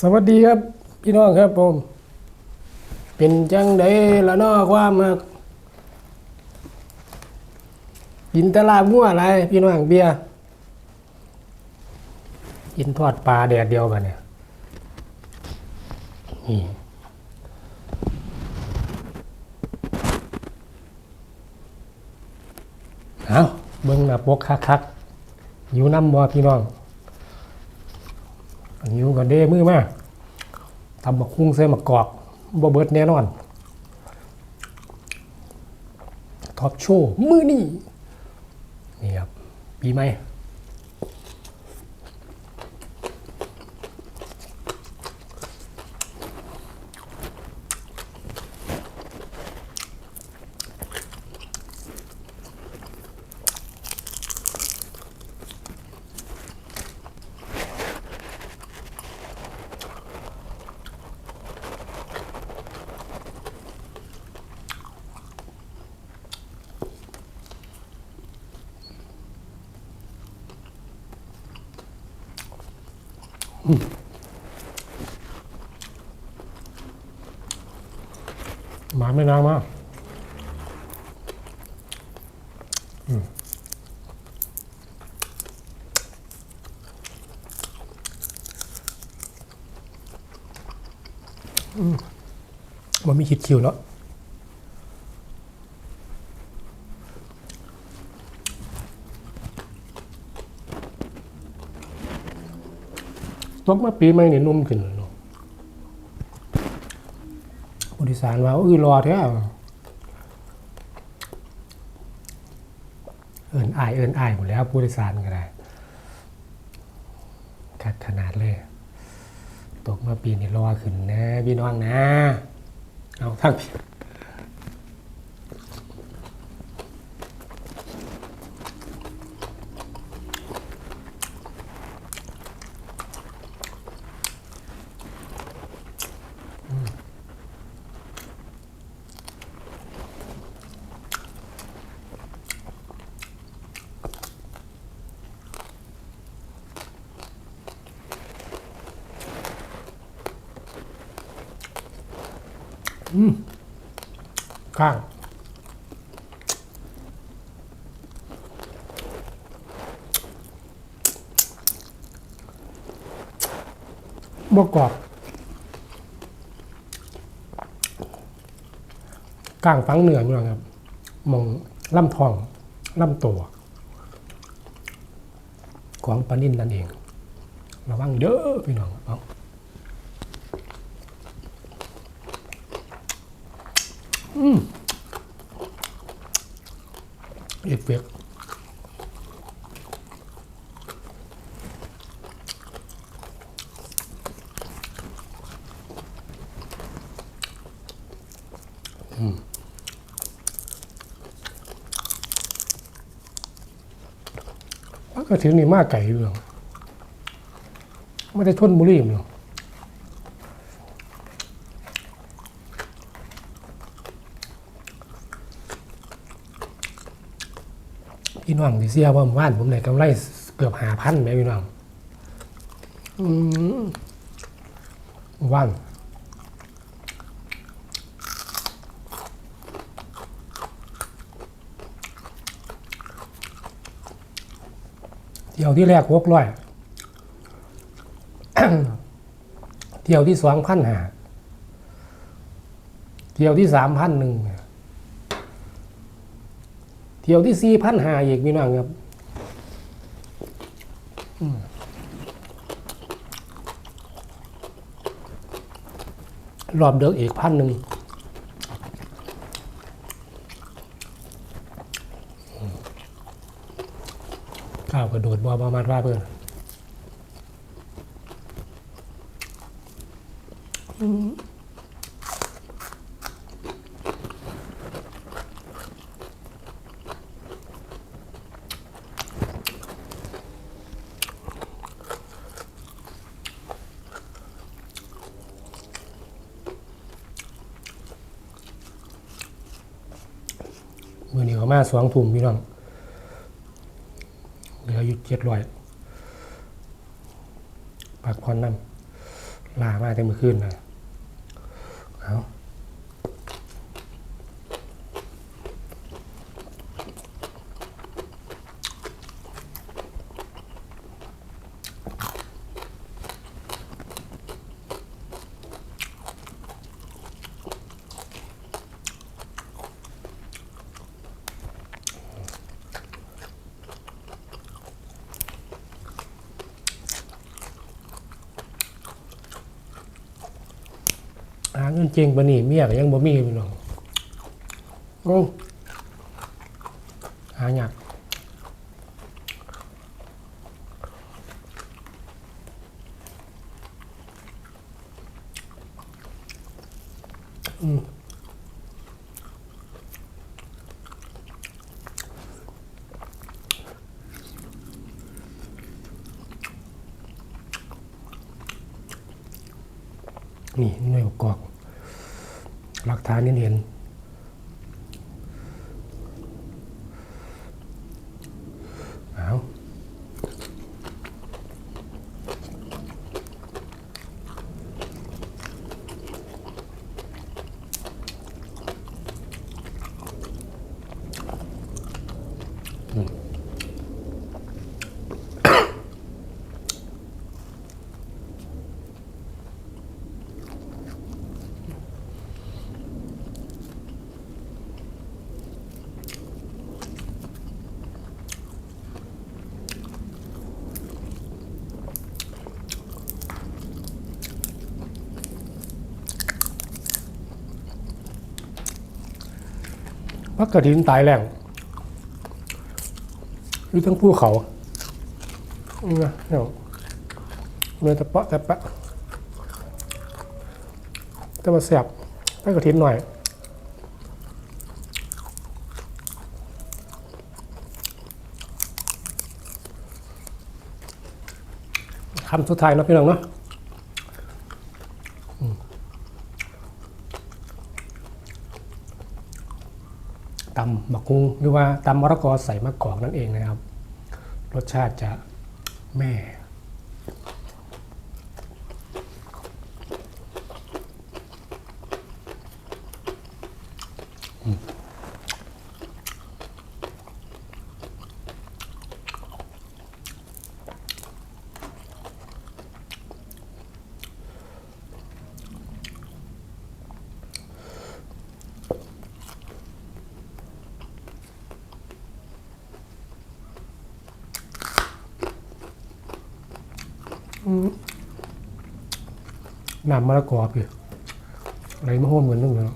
สวัสดีครับ พี่น้องครับผม เป็นจังไดละนอความมากินตลาบงัวอะไรพี่น้องเบียร์กินทอดปลาแดดเดียวกันเนี่ยนี่เอาเบิ้งหน้าปกคักๆอยู่น้ำบ่พี่น้อง หิวกันเด้มือมาทำบักคุ้งเส่มะกอกบ่เบิดแน่นอนท็อปโชว์มือนี่นี่ครับปีใหม่ มาไม่นางมากอืมอืมมันมีคิดคิวเนาะ ตกมาปีใหม่เนี่ยนุ่มขึ้นเลยเนาะผู้ดยสารว่าเออรอแท้เอินอายเอินอายหมดแล้วผู้โดยสารก็ได้คัดขนาดเลย ตกมาปีนี้รอขึ้นนะ พี่น้องนะ เอาทั้งพี่ ข้าง บกกรอบกลางฟังเหนือนี่ครับมองล่ำทองล่ำตัว ของปลานินนั่นเอง ระวังเด้อพี่น้องเอาอืม เอฟเฟกต์มันก็ถึงนี่มากไก่เรื่อไม่ได้ทนบุรีมั้งพี่ น้องที่เสียว่าว่านผมได้กำไรเกือบหาพันไหมพี่น้องว่านเที่ยวที่แรกหกร้อย เที่ยวที่สองพันหาเที่ยวที่สามพันหนึ่ง เที่ยวที่สี่พันหาอีกพี่น้องครับรอบเดิกอีกพันหนึ่งข้าวกระโดดบอประมาณว่าเพื่อนมือ เขามาสองถุ่มพี่น้องเหลืออยู่เจ็ดร้อยปากพรน้ำลามาแต่เมื่อคืนเลยเอา หาเงินเจงปะนี่เมียก็ยังบ่มีพี่น้องโอ้หาหยักอืมนี่หน่วยกอก หลักฐานนี่เห็น พักกระถินตายแรงอยู่ทั้งภูเขานะเนี่ยเนื้อตะเปาะตะปะแต่มาแสบพักกระถินหน่อยคำสุดท้ายนะพี่น้องเนาะ ตำบักกุงหรือว่าตำมะละกอใส่มะกอกนั่นเองนะครับ รสชาติจะแม่ น้ำมะละกอพี่อะไรมะฮ่วมเหมือนนึงเนาะ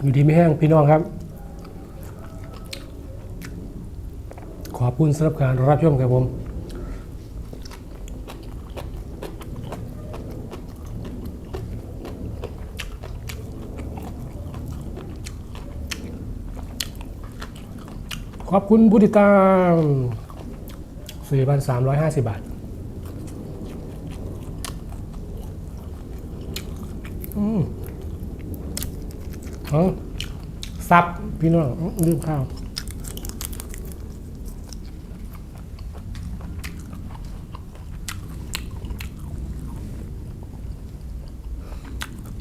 อยู่ดีไม่แห้งพี่น้องครับ ขอบคุณสำหรับการรับชมครับผม ขอบคุณผู้ติดตาม4,350 บาท อืมเอซับ พี่น้องอื้อลืมข้าว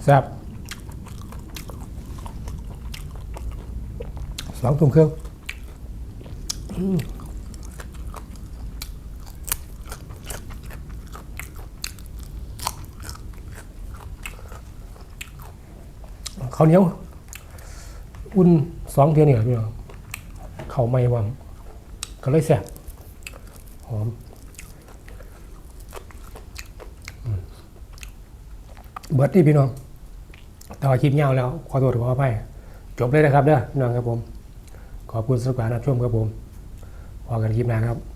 แซ่บสองถุงเครื่อง ข้าวเหนียว อุ่นสองเทียนี่พี่น้องข้าวไม่วามก็เลยแซ่บหอมเบิร์ดนี่พี่น้องต่อคลิปยาวแล้ว ขอโทษขออภัยจบเลยนะครับเด้อพี่น้องครับผม ขอบคุณสำหรับการรับชมครับผม พอกันคลิปหน้าครับ